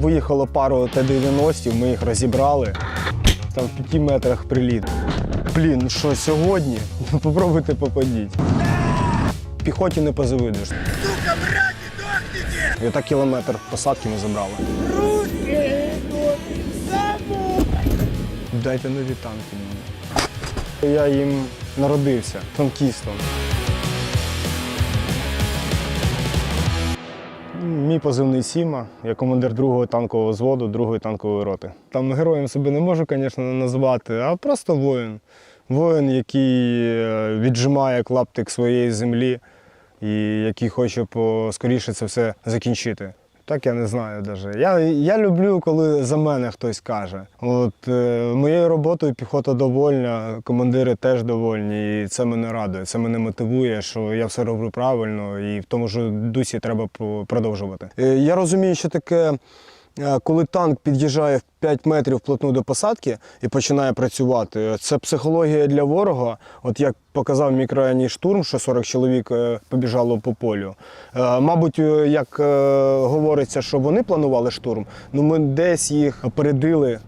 Виїхало пару Т-90, ми їх розібрали. Там в п'яти метрах приліт. Блін, ну що сьогодні? Ну, Попробуйте попадіть. Піхоті не позавидиш. Сука, братья, дохните! І отак кілометр посадки ми забрали. Русские идут! Дайте нові танки мені. Я їм народився танкістом. Мій позивний Сіма, я командир другого танкового взводу, другої танкової роти. Там героєм себе не можу, звісно, назвати, а просто воїн. Воїн, який е, віджимає клаптик своєї землі і який хоче поскоріше це все закінчити. Так я не знаю навіть. Я, я люблю, коли за мене хтось каже. От е, моєю роботою піхота довольна, командири теж довольні, і це мене радує. Це мене мотивує, що я все роблю правильно, і в тому ж дусі треба продовжувати. Е, я розумію, що таке. Е, Коли танк під'їжджає в 5 метрів вплотну до посадки і починає працювати, це психологія для ворога. От як показав мікроранній штурм, що 40 чоловік е, побіжало по полю. Е, Мабуть, як говориться, що вони планували штурм, ну ми десь їх опередили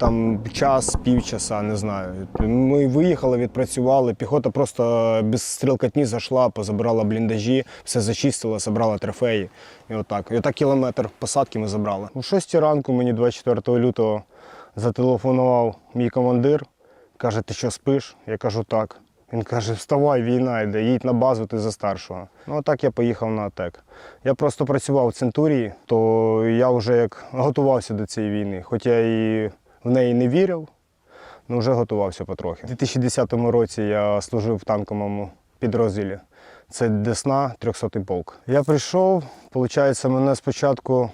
там час, півчаса, не знаю. Ми виїхали, відпрацювали. Піхота просто без стрілкатні зайшла, позабирала бліндажі, все зачистила, забрала трофеї. І отак. І отак кілометр посадки ми забрали. У 6 ранку мені 24 лютого зателефонував мій командир. Каже, ти що спиш? Я кажу, так. Він каже, вставай, війна йде, їдь на базу, ти за старшого. Ну, отак я поїхав на АТЕК. Я просто працював в Центурії, то я вже як готувався до цієї війни. Хоч я і в неї не вірив, але вже готувався потрохи. У 2010 році я служив в танковому підрозділі. Це Десна, 300-й полк. Я прийшов, виходить, мене спочатку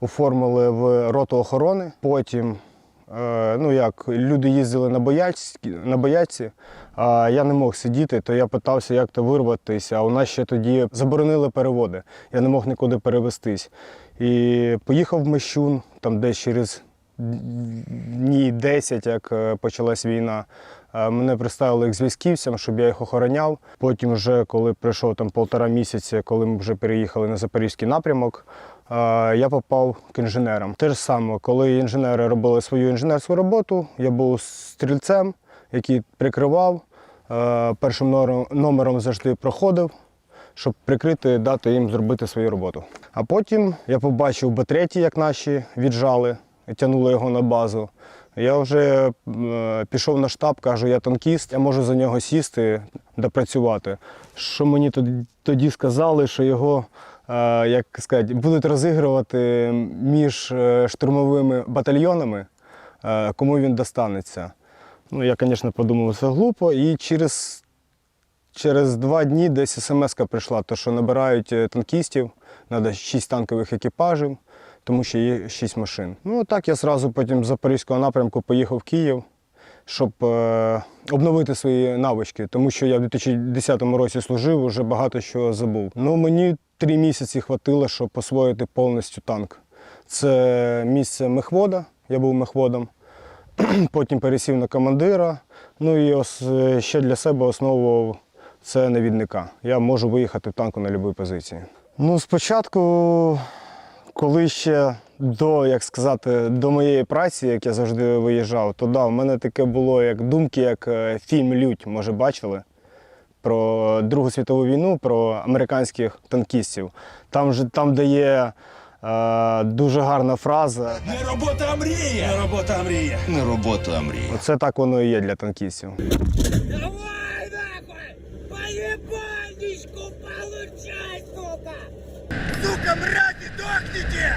оформили в роту охорони, потім Е, ну як люди їздили на боячці, на боячці, а я не мог сидіти, то я питався, як то вирватися. А у нас ще тоді заборонили переводи. Я не мог нікуди перевестись. І поїхав в Мещун, там десь через дні 10, як е, почалась війна. Е, Мене приставили як зв'язківцям, щоб я їх охороняв. Потім, вже коли пройшов там полтора місяця, коли ми вже переїхали на запорізький напрямок, е, я попав к інженерам. Те ж саме, коли інженери робили свою інженерську роботу, я був стрільцем, який прикривав. Першим номером- завжди проходив, щоб прикрити, дати їм зробити свою роботу. А потім я побачив Б-3, як наші віджали, тягнули його на базу. Я вже е, пішов на штаб, кажу, я танкіст, я можу за нього сісти, допрацювати. Що мені тоді, сказали, що його е, як сказати, будуть розігрувати між е, штурмовими батальйонами, кому він достанеться. Ну, я, звісно, подумав, це глупо, і через Через два дні десь смс прийшла, то що набирають танкістів, треба шість танкових екіпажів, тому що є шість машин. Ну так я одразу потім з Запорізького напрямку поїхав в Київ, щоб е, обновити свої навички, тому що я в 2010 році служив, вже багато що забув. Ну мені три місяці хватило, щоб освоїти повністю танк. Це місце мехвода, я був мехводом. Потім пересів на командира. Ну і ос- е, ще для себе основував це навідника. Я можу виїхати в танку на будь-якій позиції. Ну, спочатку, коли ще до, як сказати, до моєї праці, як я завжди виїжджав, то да, в мене таке було як думки, як е, фільм Лють, може, бачили. Про Другу світову війну, про американських танкістів. Там, же, там де є е, дуже гарна фраза. Не робота, а мрія! Не робота, а мрія! Не робота, а мрія. Оце так воно і є для танкістів. Сука, братья, дохните!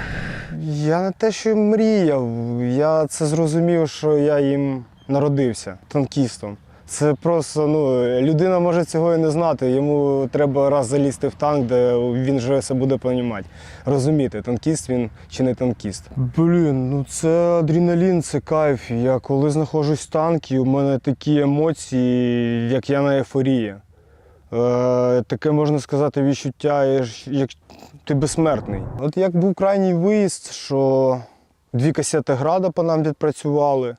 Я не те, що мріяв. Я це зрозумів, що я їм народився танкістом. Це просто ну, людина може цього і не знати. Йому треба раз залізти в танк, де він вже все буде розуміти. Розуміти, танкіст він чи не танкіст. Блін, ну це адреналін, це кайф. Я коли знаходжусь в танкі, у мене такі емоції, як я на ейфорії. Е, таке можна сказати відчуття, як ти безсмертний. От як був крайній виїзд, що дві касети града по нам відпрацювали,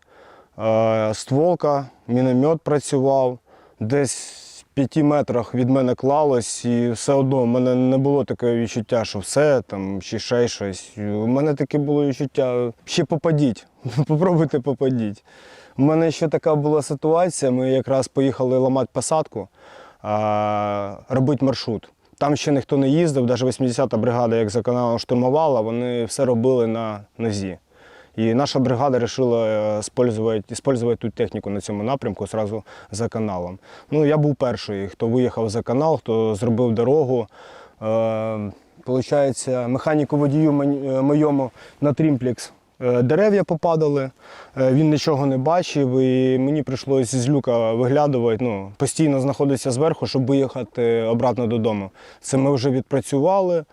е, стволка, міномет працював, десь в п'яти метрах від мене клалось, і все одно в мене не було такого відчуття, що все там чи ще щось. У мене таке було відчуття, ще попадіть, попробуйте попадіть. У мене ще така була ситуація. Ми якраз поїхали ламати посадку, робити маршрут. Там ще ніхто не їздив, навіть 80-та бригада, як за каналом штурмувала, вони все робили на нозі. І наша бригада вирішила використовувати ту техніку на цьому напрямку одразу за каналом. Ну, я був перший, хто виїхав за канал, хто зробив дорогу. Е, Получається, механіку водію е, моєму на трімплекс е, дерев'я попадали, е, він нічого не бачив, і мені прийшлося з люка виглядувати, ну, постійно знаходитися зверху, щоб виїхати обратно додому. Це ми вже відпрацювали.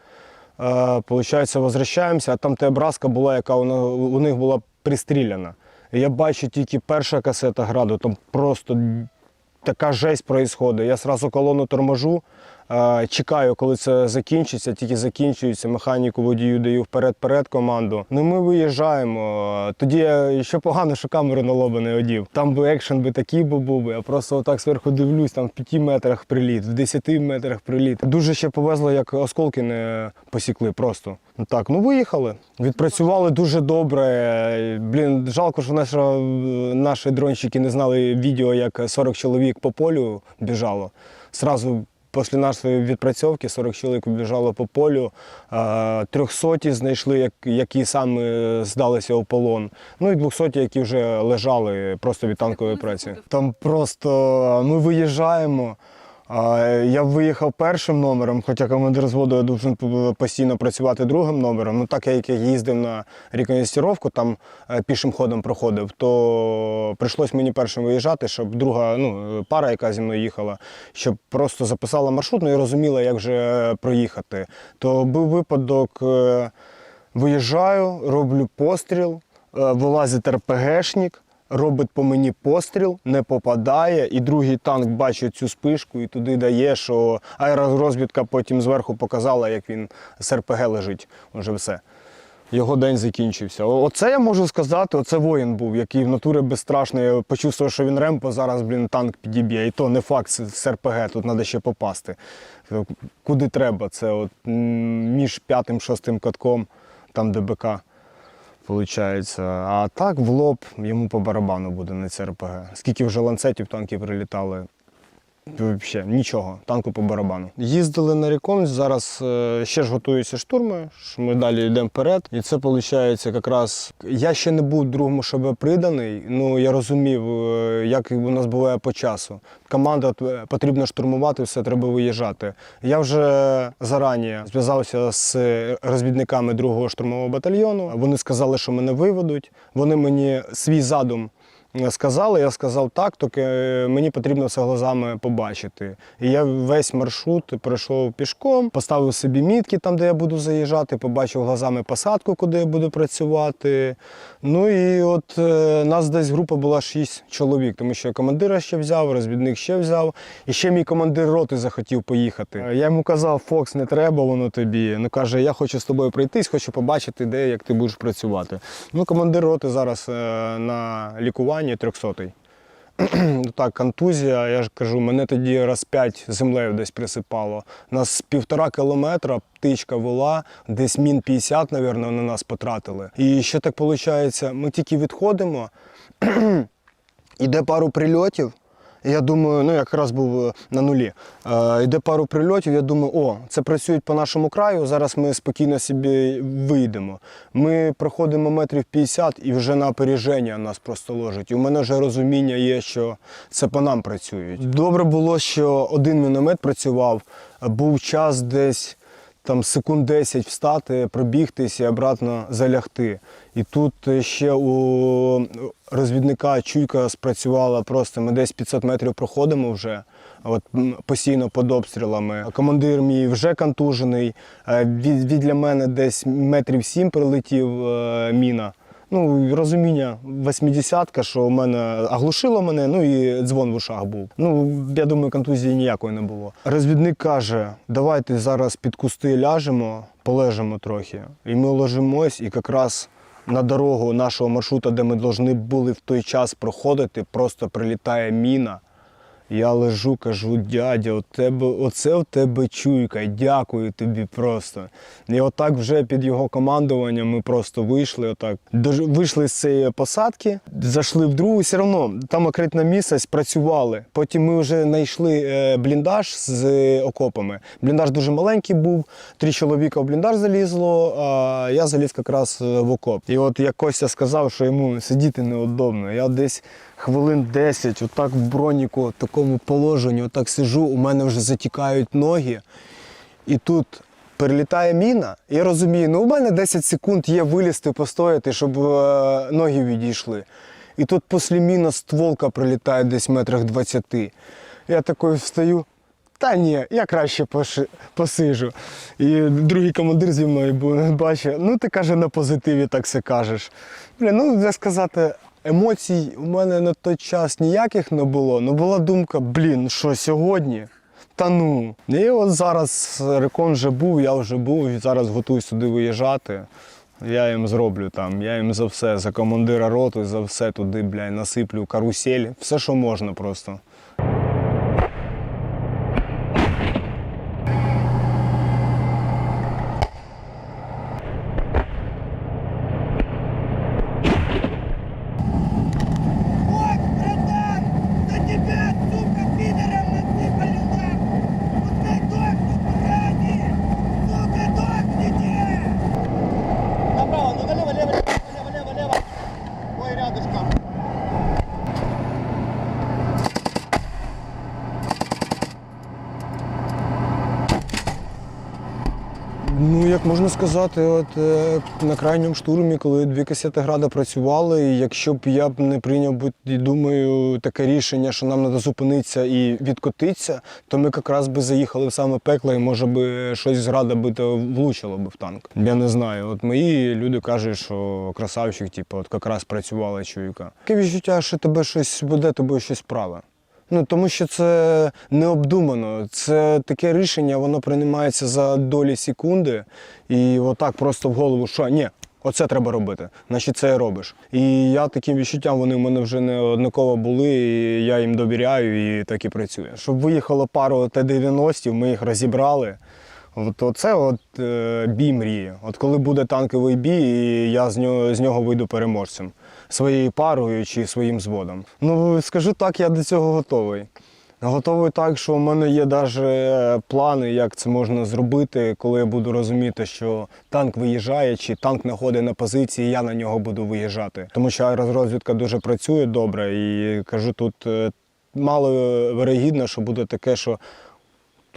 Е, Получається, возвращаємося, а там та образка була, яка у них була пристріляна. Я бачу тільки перша касета граду, там просто така жесть відбувається. Я одразу колону торможу, е, чекаю, коли це закінчиться, тільки закінчується, механіку водію даю вперед-перед команду. Ну ми виїжджаємо. Тоді ще погано, що камеру на лоба одів. Там би екшен би такий би був би. Я просто отак зверху дивлюсь, там в 5 метрах приліт, в 10 метрах приліт. Дуже ще повезло, як осколки не посікли просто. Ну Так, ну виїхали. Відпрацювали дуже добре. Блін, жалко, що наша, наші дронщики не знали відео, як 40 чоловік по полю біжало. Сразу після нашої відпрацьовки 40 чоловік біжало по полю. Трьохсоті знайшли, які саме здалися у полон. Ну і двохсоті, які вже лежали просто від танкової праці. Там просто ми виїжджаємо. А, Я виїхав першим номером, хоча командир зводу я должен постійно працювати другим номером. Ну так як я їздив на реконстрировку, там е, пішим ходом проходив, то прийшлось мені першим виїжджати, щоб друга ну, пара, яка зі мною їхала, щоб просто записала маршрут ну, і розуміла, як же проїхати. То був випадок, е, виїжджаю, роблю постріл, е, вилазить РПГшник робить по мені постріл, не попадає, і другий танк бачить цю спишку і туди дає, що аеророзвідка потім зверху показала, як він з РПГ лежить. Уже все. Його день закінчився. Оце я можу сказати, оце воїн був, який в натурі безстрашний. Я почувствував, що він ремпо, зараз, блін, танк підіб'є. І то не факт, з РПГ, тут треба ще попасти. Куди треба? Це от між п'ятим шостим катком, там ДБК. Получається. А так в лоб йому по барабану буде на РПГ. Скільки вже ланцетів танки прилітали. Взагалі, нічого, танку по барабану. Їздили на рекон, зараз е, ще ж готуються штурми, ми далі йдемо вперед. І це виходить якраз. Я ще не був другому ШБ приданий, ну я розумів, е, як у нас буває по часу. Команда е, потрібно штурмувати, все треба виїжджати. Я вже зарані зв'язався з розвідниками другого штурмового батальйону. Вони сказали, що мене виведуть. Вони мені свій задум сказали, я сказав так, тільки мені потрібно все глазами побачити. І я весь маршрут пройшов пішком, поставив собі мітки там, де я буду заїжджати, побачив глазами посадку, куди я буду працювати. Ну і от е, нас десь група була шість чоловік, тому що командира ще взяв, розвідник ще взяв. І ще мій командир роти захотів поїхати. Я йому казав, Фокс, не треба воно тобі. Ну каже, я хочу з тобою пройтись, хочу побачити, де як ти будеш працювати. Ну, командир роти зараз е, на лікуванні 300-й. Ну Так, контузія, я ж кажу, мене тоді раз п'ять землею десь присипало. Нас півтора кілометра птичка вела, десь мін 50, мабуть, на нас потратили. І ще так виходить, ми тільки відходимо, іде пару прильотів. Я думаю, ну якраз був е, на нулі. Е, йде пару прильотів, я думаю, о, це працюють по нашому краю, зараз ми спокійно собі вийдемо. Ми проходимо метрів 50 і вже на опереження нас просто ложить. І у мене вже розуміння є, що це по нам працюють. Добре було, що один міномет працював, був час десь там секунд 10 встати, пробігтись і обратно залягти. І тут ще у розвідника чуйка спрацювала просто. Ми десь 500 метрів проходимо вже. От постійно під обстрілами. Командир мій вже контужений. Е, Від, від для мене десь метрів сім прилетів е, міна. Ну, розуміння, 80-ка, що у мене оглушило мене, ну і дзвон в ушах був. Ну, я думаю, контузії ніякої не було. Розвідник каже, давайте зараз під кусти ляжемо, полежимо трохи. І ми ложимось, і якраз на дорогу нашого маршрута, де ми повинні були в той час проходити, просто прилітає міна. Я лежу, кажу, дядя, у тебе, оце в тебе чуйка, дякую тобі просто. І отак вже під його командуванням ми просто вийшли. Отак. Вийшли з цієї посадки, зайшли в другу, все одно там окритна місяць, працювали. Потім ми вже знайшли е, бліндаж з окопами. Бліндаж дуже маленький був, три чоловіка в бліндаж залізло, а я заліз якраз е, в окоп. І от як Костя сказав, що йому сидіти неудобно. Я десь хвилин 10, отак в броніку, в такому положенні, отак сижу, у мене вже затікають ноги. І тут перелітає міна, я розумію, ну у мене 10 секунд є вилізти, постояти, щоб е, ноги відійшли. І тут після міна стволка прилітає десь метрах 20. Я такий встаю. Та ні, я краще посижу. І другий командир зі мною бачить, ну ти каже на позитиві так все кажеш. Бля, ну як сказати, емоцій у мене на той час ніяких не було. але була думка, блін, що сьогодні? Та ну. І от зараз рекон вже був, я вже був, і зараз готуюсь сюди виїжджати. Я їм зроблю там, я їм за все, за командира роту, за все туди, бля, насиплю карусель, все, що можна просто. Можна сказати, от е, на крайньому штурмі, коли дві касети града працювали, і якщо б я б не прийняв і думаю, таке рішення, що нам треба зупинитися і відкотитися, то ми якраз би заїхали в саме пекло, і може би щось з града би то влучило би в танк. Я не знаю. От мої люди кажуть, що красавчик, типу, от якраз працювала чуйка. Таке відчуття, що тебе щось буде, тобою щось праве. Ну тому що це необдумано. Це таке рішення, воно приймається за долі секунди, і отак просто в голову, що ні, оце треба робити. Значить, це і робиш. І я таким відчуттям вони в мене вже неоднаково були, і я їм довіряю, і так і працює. Щоб виїхало пару Т-90, ми їх розібрали. От оце от е, бій мрії. От коли буде танковий бій, і я з нього, з нього вийду переможцем своєю парою чи своїм зводом. Ну скажу так, я до цього готовий. Готовий так, що в мене є навіть плани, як це можна зробити, коли я буду розуміти, що танк виїжджає, чи танк знаходить на позиції, і я на нього буду виїжджати. Тому що аеророзвідка дуже працює добре, і кажу, тут е, мало вирогідно, що буде таке, що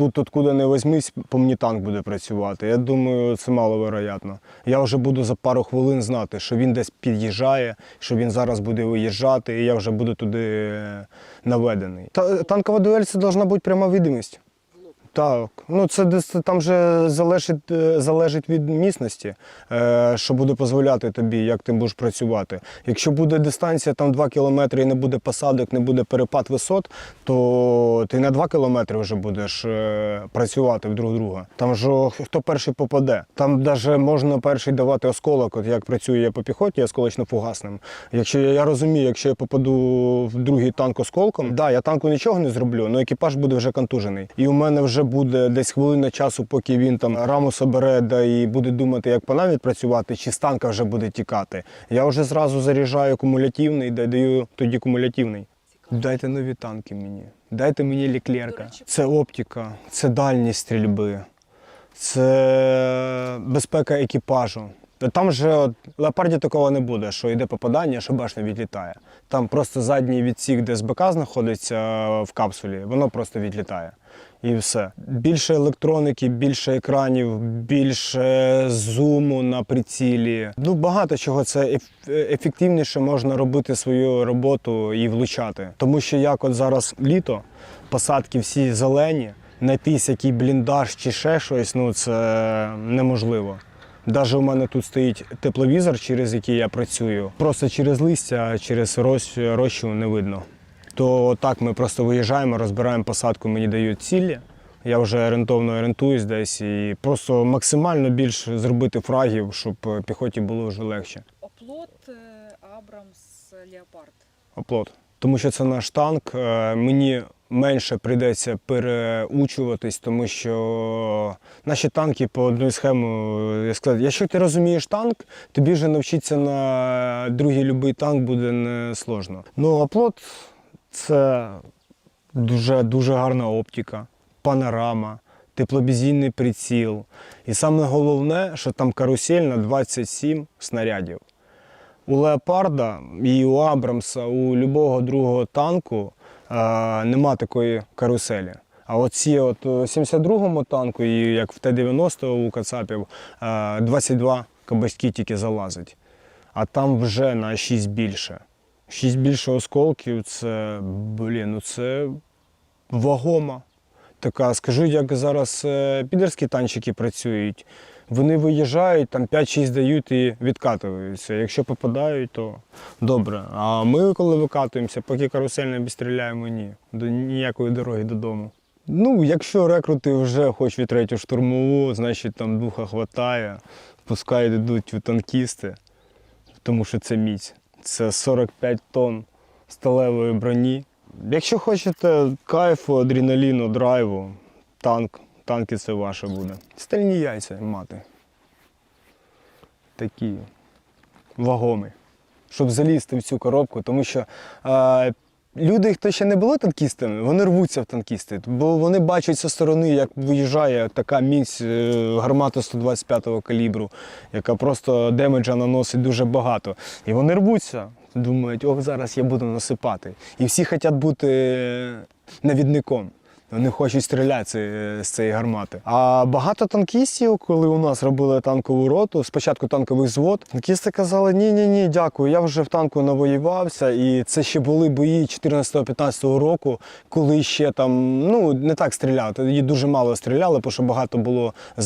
Тут, откуда не візьмись, по мені танк буде працювати. Я думаю, це маловероятно. Я вже буду за пару хвилин знати, що він десь під'їжджає, що він зараз буде виїжджати, і я вже буду туди е, наведений. Та, танкова дуель це повинна бути пряма видимість. Так, ну це десь там вже залежить, е, залежить від місності, е, що буде дозволяти тобі, як ти будеш працювати. Якщо буде дистанція там 2 кілометри і не буде посадок, не буде перепад висот, то ти на 2 кілометри вже будеш е, працювати друг друга. Там ж хто перший попаде. Там навіть можна перший давати осколок, от як працюю я по піхоті осколочно-фугасним. Якщо я розумію, якщо я попаду в другий танк осколком, да, я танку нічого не зроблю, але екіпаж буде вже контужений. І у мене вже буде десь хвилина часу, поки він там раму собере, да і буде думати, як по нам відпрацювати, чи з танка вже буде тікати. Я вже зразу заряджаю кумулятивний, да даю тоді кумулятивний. Дайте нові танки мені, дайте мені ліклерка. Це оптика, це дальність стрільби, це безпека екіпажу. Там же леопарді такого не буде, що йде попадання, що башня відлітає. Там просто задній відсік, де СБК знаходиться е, в капсулі, воно просто відлітає. І все. Більше електроніки, більше екранів, більше зуму на прицілі. Ну, багато чого це ефективніше можна робити свою роботу і влучати. Тому що як от зараз літо, посадки всі зелені, знайтись який бліндаж чи ще щось, ну це неможливо. Навіть у мене тут стоїть тепловізор, через який я працюю. Просто через листя, через рощу не видно. То так ми просто виїжджаємо, розбираємо посадку, мені дають цілі. Я вже орієнтовно орієнтуюсь десь і просто максимально більше зробити фрагів, щоб піхоті було вже легше. Оплот е, Абрамс Леопард. Оплот. тому що це наш танк. Е, Мені менше прийдеться переучуватись, тому що наші танки по одній схемі, я сказав, якщо ти розумієш танк, тобі вже навчитися на другий будь-який танк буде не сложно. Ну, а плот це дуже, дуже гарна оптика, панорама, тепловізійний приціл. І саме головне, що там карусель на 27 снарядів. У Леопарда і у Абрамса, у любого другого танку е, нема такої каруселі. А от у 72-му танку, і як в Т-90 у Кацапів, е, 22 кабачки тільки залазить. А там вже на 6 більше. 6 більше осколків це, блін, ну це вагома. Така, скажу, як зараз е, підерські танчики працюють. Вони виїжджають, там 5-6 дають і відкатуються. Якщо попадають, то добре. А ми, коли викатуємося, поки карусель не обстріляємо, ні. До ніякої дороги додому. Ну, якщо рекрути вже хочуть третю штурмову, значить там духа хватає, пускай йдуть танкісти, тому що це міць. Це 45 тонн сталевої броні. Якщо хочете кайфу, адреналіну, драйву, танк, танки це ваше буде. Стальні яйця мати. Такі вагомі. Щоб залізти в цю коробку, тому що е, люди, хто ще не були танкістами, вони рвуться в танкісти, бо вони бачать зі сторони, як виїжджає така міць е, гармата 125-го калібру, яка просто демеджа наносить дуже багато. І вони рвуться, думають, ох, зараз я буду насипати. І всі хочуть бути навідником. Вони хочуть стріляти з- з цієї гармати. А багато танкістів, коли у нас робили танкову роту, спочатку танковий звод, танкісти казали: ні, ні, ні, дякую, я вже в танку навоювався. І це ще були бої 14-15 року, коли ще там ну не так стріляли. Тоді дуже мало стріляли, тому що багато було е,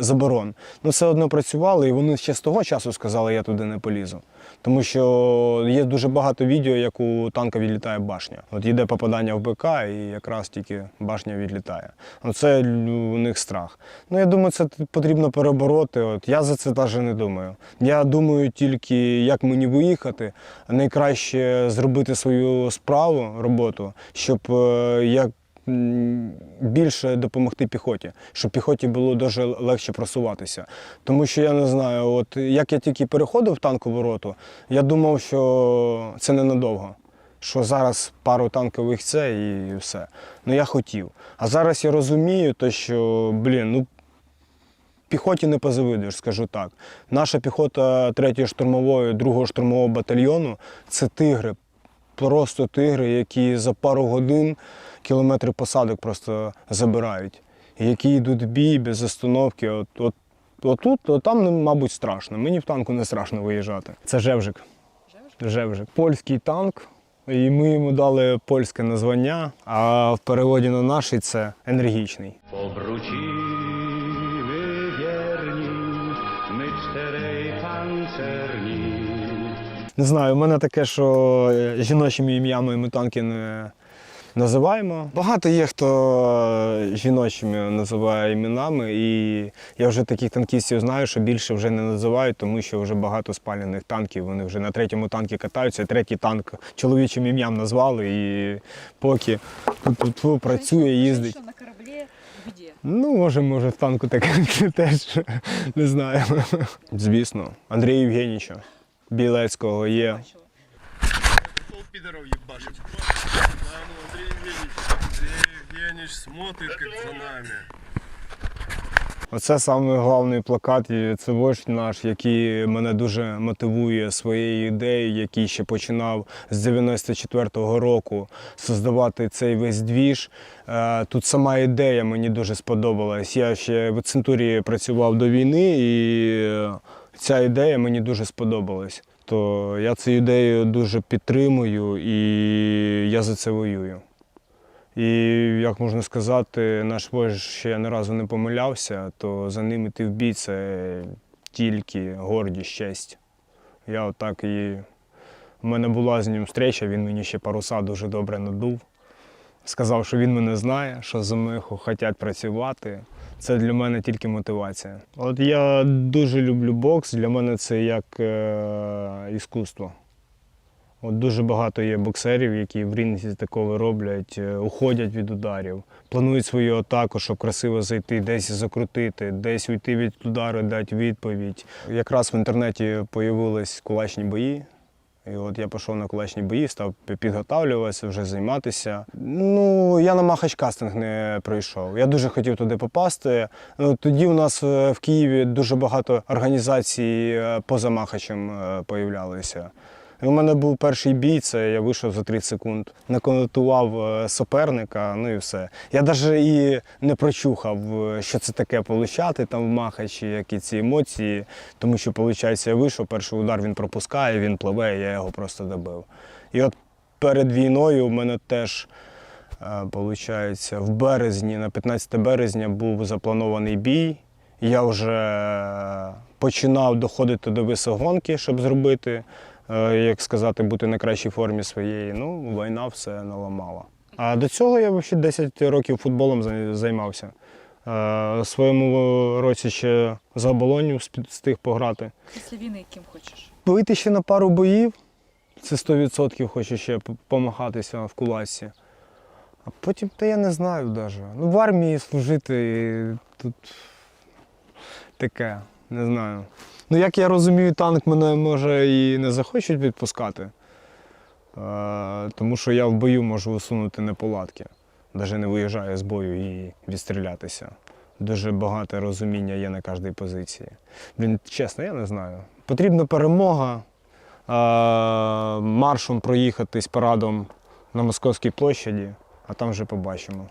заборон. Ну все одно працювали, і вони ще з того часу сказали, я туди не полізу. Тому що є дуже багато відео, як у танка відлітає башня. От йде попадання в БК, і якраз тільки башня відлітає. Оце у них страх. Ну я думаю, це потрібно перебороти. От я за це навіть не думаю. Я думаю тільки, як мені виїхати, найкраще зробити свою справу, роботу, щоб е, як більше допомогти піхоті, щоб піхоті було дуже легше просуватися. Тому що я не знаю, от як я тільки переходив в танкову роту, я думав, що це ненадовго. Що зараз пару танкових це і все. Ну я хотів. А зараз я розумію, то, що, блін, ну піхоті не позавидуєш, скажу так. Наша піхота 3-ї штурмової, 2-го штурмового батальйону це тигри. Просто тигри, які за пару годин кілометри посадок просто забирають. Які йдуть в бій без остановки. От, от, отут, от там, ну, мабуть, страшно. Мені в танку не страшно виїжджати. Це Жевжик. Жевжик. Польський танк. І ми йому дали польське названня, а в переводі на наший це енергічний. Pancerni. Не знаю, у мене таке, що е, жіночими ім'ями ми танки не називаємо. Багато є, хто е, жіночими називає іменами, і я вже таких танкістів знаю, що більше вже не називають, тому що вже багато спалених танків. Вони вже на третьому танкі катаються, третій танк чоловічим ім'ям назвали, і поки тут працює, їздить. Ну, може, може, в танку таке теж не знаю. Звісно, Андрія Євгенійовича Білецького є. Бачила. Пол пидоров ебашить. Да, ну, Андрей Евгеньевич. Андрей Евгеньевич смотрит, как за нами. Оце саме головний плакат, це вождь наш, який мене дуже мотивує своєю ідеєю, який ще починав з 94-го року создавати цей весь двіж. Е, Тут сама ідея мені дуже сподобалась. Я ще в центурі працював до війни, і е, ця ідея мені дуже сподобалась. То я цю ідею дуже підтримую і я за це воюю. І як можна сказати, наш вождь ще ні разу не помилявся, то за ним іти в бій це тільки гордість, честь. Я отак і. У мене була з ним встреча, він мені ще паруса дуже добре надув. Сказав, що він мене знає, що за мною хочуть працювати. Це для мене тільки мотивація. От я дуже люблю бокс, для мене це як е, іскусство. От дуже багато є боксерів, які в рінзі такого роблять, е, уходять від ударів, планують свою атаку, щоб красиво зайти, десь закрутити, десь уйти від удару, дати відповідь. Якраз в інтернеті з'явились кулачні бої. І от я пішов на кулачні бої, став підготавлюватися, вже займатися. Ну, я на махач-кастинг не пройшов. Я дуже хотів туди попасти. Ну, тоді у нас е, в Києві дуже багато організацій е, поза махачем появлялися. І у мене був перший бій, це я вийшов за 30 секунд, наконотував е, суперника, ну і все. Я навіть і не прочухав, е, що це таке получати там в махачі, які ці емоції. Тому що, виходить, я вийшов, перший удар він пропускає, він пливе, я його просто добив. І от перед війною у мене теж, виходить, в березні, на 15 березня був запланований бій. Я вже починав доходити до висогонки, щоб зробити, е, як сказати, бути на кращій формі своєї. Ну, війна все наламала. А до цього я взагалі 10 років футболом займався. Е, У своєму році ще за оболонню встиг пограти. Після війни ким хочеш? Вийти ще на пару боїв, це 100% хочу ще п- помахатися в куласі. А потім, та я не знаю навіть. Ну, в армії служити тут таке, не знаю. Ну, як я розумію, танк мене може і не захочуть відпускати. Е, тому що я в бою можу усунути неполадки. Навіть не виїжджаю з бою і відстрілятися. Дуже багато розуміння є на кожній позиції. Блін, чесно, я не знаю. Потрібна перемога, е, маршем проїхатись парадом на Московській площаді, а там вже побачимо.